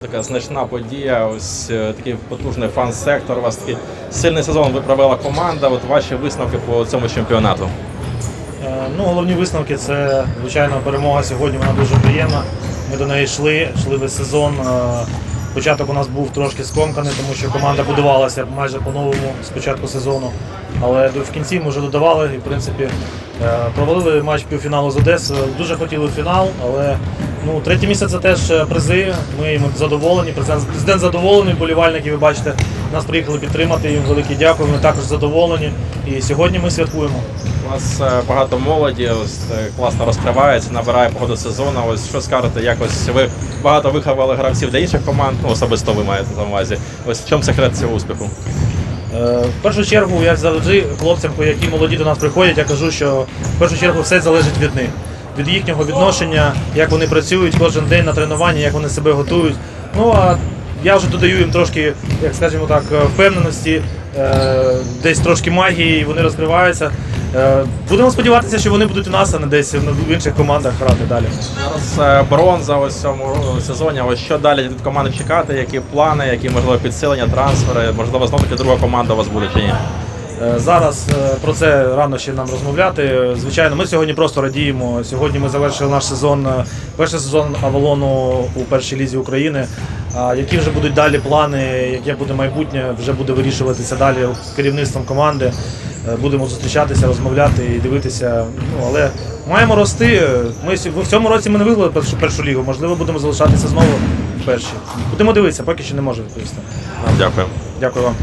Така значна подія, ось е, такий потужний фан-сектор. У вас такий сильний сезон ви провела команда. От ваші висновки по цьому чемпіонату. Е, Ну, головні висновки це, звичайно, перемога сьогодні. Вона дуже приємна. Ми до неї йшли, йшли весь сезон. Е, Початок у нас був трошки скомканий, тому що команда будувалася майже по-новому з початку сезону. Але в кінці ми вже додавали і, в принципі, провалили матч півфіналу з Одесою. Дуже хотіли фінал, але ну, третє місце це теж е, призи. Ми їм задоволені. Президент, президент задоволений, болівальники, ви бачите, нас приїхали підтримати. Їм велике дякую. Ми також задоволені. І сьогодні ми святкуємо. У вас е, багато молоді, ось е, класно розкривається, набирає по ходу сезону. Ось що скажете, якось ви багато виховали гравців для інших команд, ну особисто ви маєте на увазі. Ось в чому секрет цього успіху? В першу чергу я завжди хлопцям, які молоді до нас приходять, я кажу, що в першу чергу все залежить від них, від їхнього відношення, як вони працюють кожен день на тренуванні, як вони себе готують. Ну а я вже додаю їм трошки, як скажімо так, е, впевненості, е, десь трошки магії, вони розкриваються. Е, Будемо сподіватися, що вони будуть у нас, а не десь в інших командах грати далі. Зараз бронза ось цьому сезоні. Ось що далі від команди чекати, які плани, які можливо підсилення, трансфери, можливо, знову таки друга команда у вас буде чи ні? Е, Зараз е, про це рано ще нам розмовляти. Звичайно, ми сьогодні просто радіємо. Сьогодні ми завершили наш сезон, е, перший сезон Авалону у першій лізі України. А які вже будуть далі плани, яке буде майбутнє, вже буде вирішуватися далі керівництвом команди. Будемо зустрічатися, розмовляти і дивитися. Ну але маємо рости. Ми в цьому році ми не виграли першу першу лігу. Можливо, будемо залишатися знову в першій. Будемо дивитися, поки що не можу відповісти. Дякую. Дякую вам.